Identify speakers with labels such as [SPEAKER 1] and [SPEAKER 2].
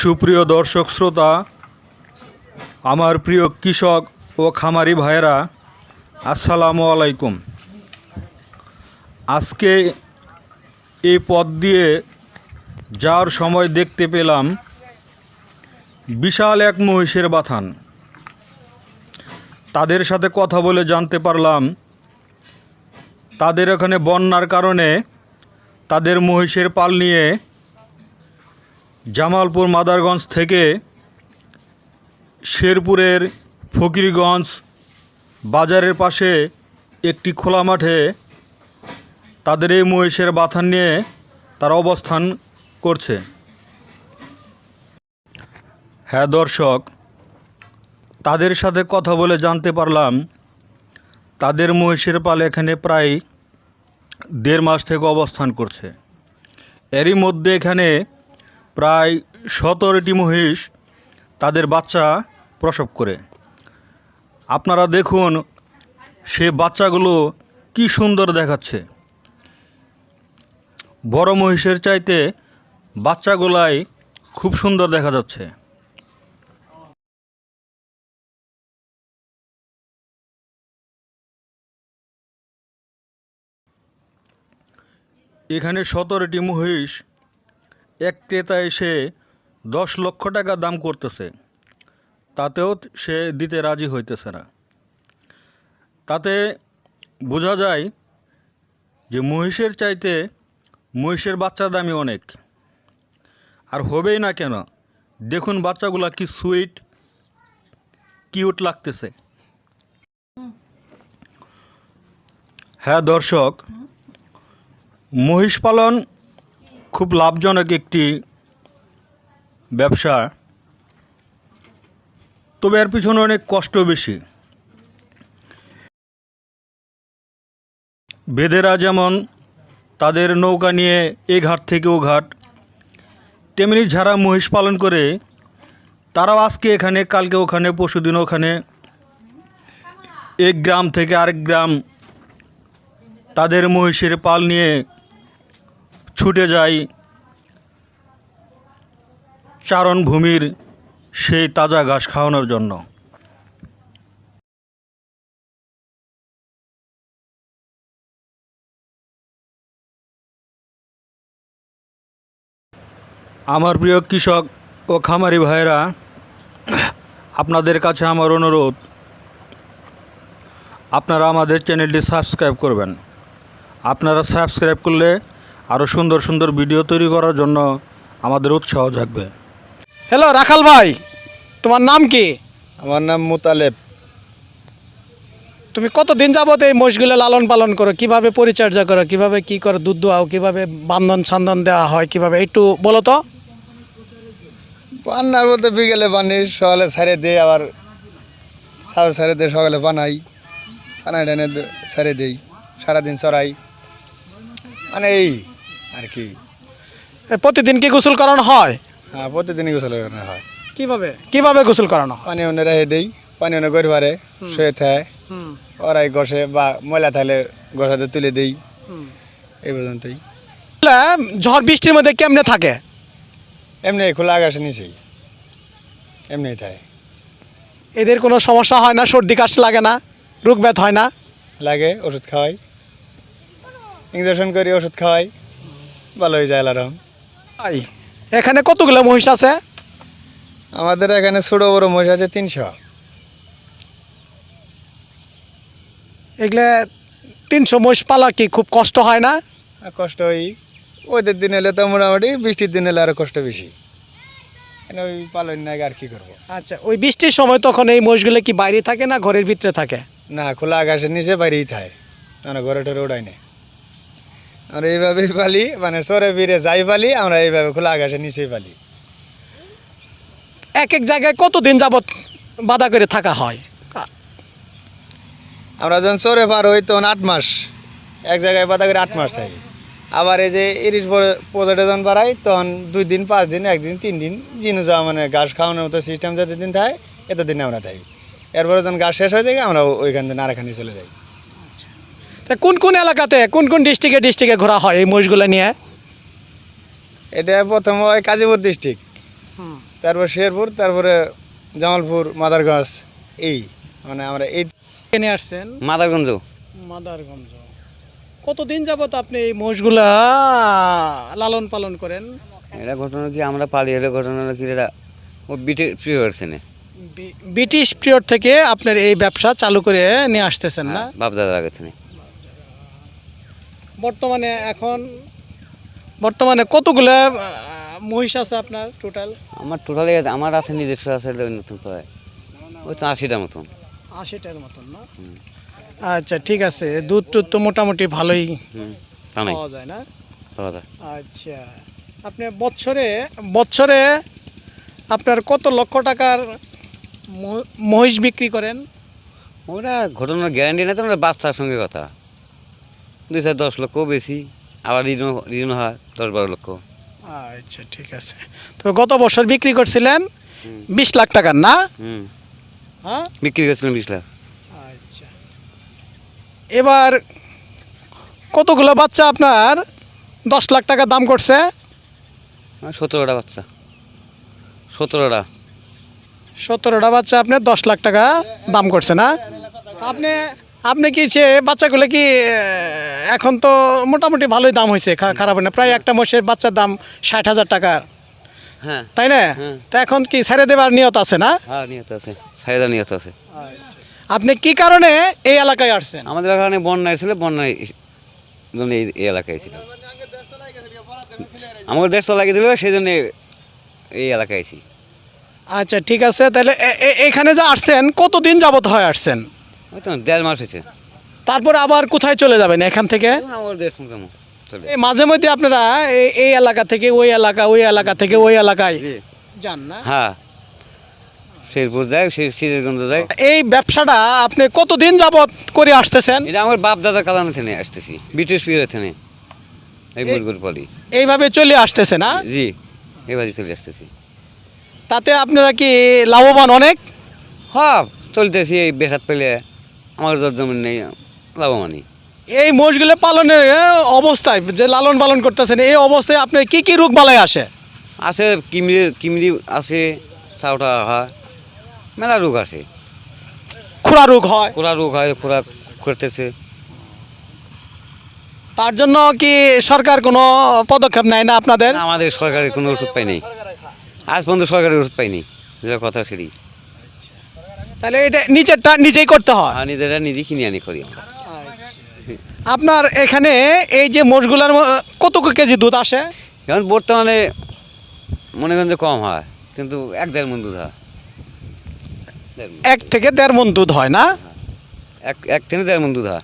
[SPEAKER 1] সুপ্রিয় দর্শক শ্রোতা, আমার প্রিয় কৃষক ও খামারি ভাইয়েরা, আসসালামু আলাইকুম। আজকে এই পথ দিয়ে যাওয়ার সময় দেখতে পেলাম বিশাল এক মহিষের বাথান। তাদের সাথে কথা বলে জানতে পারলাম, তাদের এখানে বন্যার কারণে তাদের মহিষের পাল নিয়ে জামালপুর মাদারগঞ্জ থেকে শেরপুরের ফকিরগঞ্জ বাজারের পাশে একটি খোলা মাঠে তাদের এই মহিষের বাথান নিয়ে তারা অবস্থান করছে। হ্যাঁ দর্শক, তাদের সাথে কথা বলে জানতে পারলাম, তাদের মহিষের পাল এখানে প্রায় দেড় মাস থেকে অবস্থান করছে। এরই মধ্যে এখানে প্রায় সতেরোটি মহিষ তাদের বাচ্চা প্রসব করে। আপনারা দেখুন সে বাচ্চাগুলো কি সুন্দর দেখাচ্ছে। বড় মহিষের চাইতে বাচ্চাগুলাই খুব সুন্দর দেখা যাচ্ছে। এখানে সতেরোটি মহিষ এক ক্রেতা এসে দশ লক্ষ টাকা দাম করতেছে। তাতেও সে দিতে রাজি হইতেছে না। তাতে বোঝা যায় যে মহিষের চাইতে মহিষের বাচ্চার দামই অনেক। আর হবেই না কেন? দেখুন বাচ্চাগুলা কি সুইট, কিউট লাগতেছে। হ্যাঁ দর্শক, মহিষ পালন খুব লাভজনক একটি ব্যবসা। তবে এর পিছনে অনেক কষ্ট বেশি। বেদেরা যেমন তাদের নৌকা নিয়ে এ ঘাট থেকে ও ঘাট, তেমনি যারা মহিষ পালন করে, তারাও আজকে এখানে, কালকে ওখানে, পরশুদিন ওখানে, এক গ্রাম থেকে আরেক গ্রাম তাদের মহিষের পাল নিয়ে ছুটে যায় চারণভূমির সেই তাজা ঘাস খাওয়ানোর জন্য। আমার প্রিয় কৃষক ও খামারি ভাইরা আপনাদের কাছে আমার অনুরোধ, আপনারা আমাদের চ্যানেলটি সাবস্ক্রাইব করবেন। আপনারা সাবস্ক্রাইব করলে আরও সুন্দর সুন্দর ভিডিও তৈরি করার জন্য আমাদের উৎসাহ জাগবে।
[SPEAKER 2] হ্যালো রাখাল ভাই তোমার নাম কি?
[SPEAKER 3] আমার নাম মুতালেব।
[SPEAKER 2] তুমি কতদিন যাবত এই মোষগুলো লালন পালন করো? কীভাবে পরিচর্যা করো? কীভাবে কি করো? দুধ দোয়াও কীভাবে বান্ধন সান্ধন দেওয়া হয় কীভাবে? একটু বলো তো।
[SPEAKER 3] পান্নার বলতে বিকেলে পানি সকালে ছাড়ে দিই আবার সাউর ছাড়ে দিয়ে সকালে বানাই। বানাই টানে ছাড়ে দিই। সারাদিন চড়াই। মানে এই আর কি?
[SPEAKER 2] প্রতিদিন কি গোসল করানো হয়?
[SPEAKER 3] হ্যাঁ প্রতিদিনই গোসল করানো হয়।
[SPEAKER 2] কীভাবে কীভাবে গোসল করানো হয়?
[SPEAKER 3] পানি অন্য রেখে দিই পানি অন্য গড়ি পারে শুয়ে থাকে ওরাই গসে বা ময়লা থাকলে গসাতে তুলে দিই। এই পর্যন্তই।
[SPEAKER 2] ঝড় বৃষ্টির মধ্যে কেমনে থাকে?
[SPEAKER 3] এমনি খোলা আকাশে নিচেই। এমনি থাকে
[SPEAKER 2] এদের কোনো সমস্যা হয় না? সর্দি কাশ লাগে না? রোগ ব্যাধ হয় না?
[SPEAKER 3] লাগে ওষুধ খাওয়াই। ইঞ্জেকশন করি ওষুধ খাওয়াই। ভালো হয়ে যায় আলারম
[SPEAKER 2] ভাই এখানে কতগুলো মহিষ আছে?
[SPEAKER 3] আমাদের এখানে ছোট বড় মহিষ আছে তিনশো।
[SPEAKER 2] এগুলো তিনশো মহিষ পালা কি খুব কষ্ট হয় না?
[SPEAKER 3] কষ্ট ওই ওদের দিন এলে তো মোটামুটি বৃষ্টির দিন এলে আরও কষ্ট বেশি। কেন ওই পালন না আর কি করব?
[SPEAKER 2] আচ্ছা ওই বৃষ্টির সময় তখন এই মহিষগুলো কি বাইরে থাকে না ঘরের ভিতরে থাকে?
[SPEAKER 3] না খোলা আকাশের নিচে বাইরেই থাকে। আমরা ঘরে টরে উড়াই না আমরা এইভাবেই পালি মানে সরে বিরে যাই পালি আমরা এইভাবে খোলা আকাশের নিচেই পালি।
[SPEAKER 2] এক এক জায়গায় কতদিন যাবত বাধা করে থাকা হয়?
[SPEAKER 3] আমরা যখন চরে পার হই তখন আট মাস এক জায়গায় বাধা করে আট মাস থাকি। আবার এই যে ইরিশ পর্যটন যখন বাড়াই তখন দুই দিন পাঁচ দিন একদিন তিন দিন জিনু যাওয়া মানে ঘাস খাওয়ানোর মতো সিস্টেম যতদিন থাকে এতদিন আমরা থাকি। এরপরে যখন ঘাস শেষ হয়ে যায় আমরা ওইখান থেকে নারাখানি চলে যাই।
[SPEAKER 2] তা কোন কোন এলাকাতে কোন কোন ডিস্ট্রিক্টে ডিস্ট্রিক্টে ঘোরা হয় এই মহিষগুলো নিয়ে?
[SPEAKER 3] এটা প্রথম হয় কাজীপুর ডিস্ট্রিক্ট তারপর শেরপুর তারপরে জামালপুর মাদারগঞ্জ এই মানে আমরা এই
[SPEAKER 2] কিনে আসছেন?
[SPEAKER 4] মাদারগঞ্জ
[SPEAKER 2] মাদারগঞ্জ। কতদিন যাবত আপনি এই মোষগুলা লালন পালন করেন?
[SPEAKER 4] এটা ঘটনা কি আমরা পালি এলে ঘটনা কি এটা ও বিটে প্রিয় করছে না
[SPEAKER 2] ব্রিটিশ পিরিয়ড থেকে আপনার এই ব্যবসা চালু করে নিয়ে আসতেছেন না?
[SPEAKER 4] বাপ দাদার আগে থেকে।
[SPEAKER 2] বর্তমানে এখন বর্তমানে কতগুলো মহিষ আছে আপনার টোটাল
[SPEAKER 4] আমার টোটালি আমার আছে নিজস্ব আছে নতুন করে। ওই তো আশিটার মতন।
[SPEAKER 2] আশিটার মতন না? আচ্ছা ঠিক আছে। দুধ টুধ তো মোটামুটি ভালোই পাওয়া যায় না?
[SPEAKER 4] পাওয়া যায়।
[SPEAKER 2] আচ্ছা আপনি বছরে বছরে আপনার কত লক্ষ টাকার মহিষ বিক্রি করেন?
[SPEAKER 4] ওটা ঘটনার গ্যারান্টি না তো বাচ্চার সঙ্গে কথা। দুই চার দশ লক্ষ বেশি আবার ঋণ ঋণ হয় দশ বারো লক্ষ।
[SPEAKER 2] আচ্ছা ঠিক আছে। তো গত বছর বিক্রি করছিলেন বিশ লাখ টাকার না? হ্যাঁ?
[SPEAKER 4] বিক্রি করছিলেন বিশ লাখ।
[SPEAKER 2] আচ্ছা। এবার কতগুলো বাচ্চা আপনার? দশ লাখ টাকা দাম করছে?
[SPEAKER 4] সতেরোটা বাচ্চা। সতেরোটা।
[SPEAKER 2] সতেরোটা বাচ্চা আপনার দশ লাখ টাকা দাম করছে না? আপনি আপনি কি সে বাচ্চাগুলো কি এখন তো মোটামুটি ভালোই দাম হয়েছে খারাপ না। প্রায় একটা মোষের বাচ্চার দাম ষাট হাজার টাকার।
[SPEAKER 4] হ্যাঁ।
[SPEAKER 2] তাই না?
[SPEAKER 4] হ্যাঁ।
[SPEAKER 2] তা এখন কি ছেড়ে দেবার নিয়ত আছে না?
[SPEAKER 4] হ্যাঁ নিয়ত আছে। সাইদা নিয়ত আছে।
[SPEAKER 2] আপনি কি কারণে এই এলাকায় আসছেন?
[SPEAKER 4] আমাদের এখানে বন্যায় ছিল বন্যায় জন্য এই এলাকায় আমাকে দেশ তো লাগিয়ে দিল সেই জন্য এই এলাকায় আছি।
[SPEAKER 2] আচ্ছা ঠিক আছে। তাহলে এখানে যে আসছেন কতদিন যাবত হয় আসছেন?
[SPEAKER 4] ওই তো দেড় মাস হয়েছে।
[SPEAKER 2] তারপর আবার কোথায় চলে যাবেন এখান থেকে? এই মাঝে মধ্যে আপনারা এই- এলাকা থেকে ওই এলাকা ওই এলাকা থেকে ওই এলাকায় যান না?
[SPEAKER 4] হ্যাঁ। শেরপুর যায় সিরাজগঞ্জ যায়
[SPEAKER 2] এই ব্যবসাটা আপনি কতদিন যাবত করে আসতেছেন?
[SPEAKER 4] এটা আমার বাপ দাদা কালানো থেকে আসতেছি ব্রিটিশ পিরিয়ড থেকে এই মুরগুর পলি
[SPEAKER 2] এইভাবে চলে আসতেছে না?
[SPEAKER 4] জি এবারে চলে আসতেছি।
[SPEAKER 2] তাতে আপনারা কি লাভবান অনেক?
[SPEAKER 4] হ্যাঁ চলতেছি এই বেসাত পেলে। আমার জোর জমিন নেই লাভমানি
[SPEAKER 2] এই মোষগুলো পালনের অবস্থায় যে লালন পালন করতেছেন এই অবস্থায় আপনার কি কি রোগ বালাই আসে?
[SPEAKER 4] আছে কিমরি কিমরি আছে চাউটা হয় মেলা রোগ আছে
[SPEAKER 2] খুরা রোগ হয়?
[SPEAKER 4] খোরা রোগ হয় খোরা করতেছে।
[SPEAKER 2] তার জন্য কি সরকার কোনো পদক্ষেপ নেয় না আপনাদের?
[SPEAKER 4] আমাদের সরকারের কোনো ওষুধ পাই নাই। আজ পর্যন্ত সরকারের ওষুধ পাইনি যেটা কথা সেটি।
[SPEAKER 2] তাহলে এটা নিচেরটা নিজেই করতে হয়।
[SPEAKER 4] আর নিজেরা নিজে কিনে আনি করি আমরা।
[SPEAKER 2] আপনার এখানে এই যে মোষগুলার ম- কত কেজি দুধ আসে?
[SPEAKER 4] এখন বর্তমানে মনে করেন যে কম হয় কিন্তু এক দেড় মন দুধ হয়। দেড় মণ।
[SPEAKER 2] এক থেকে দেড় মন দুধ হয় না?
[SPEAKER 4] এক এক থেকে দেড় মন দুধ হয়।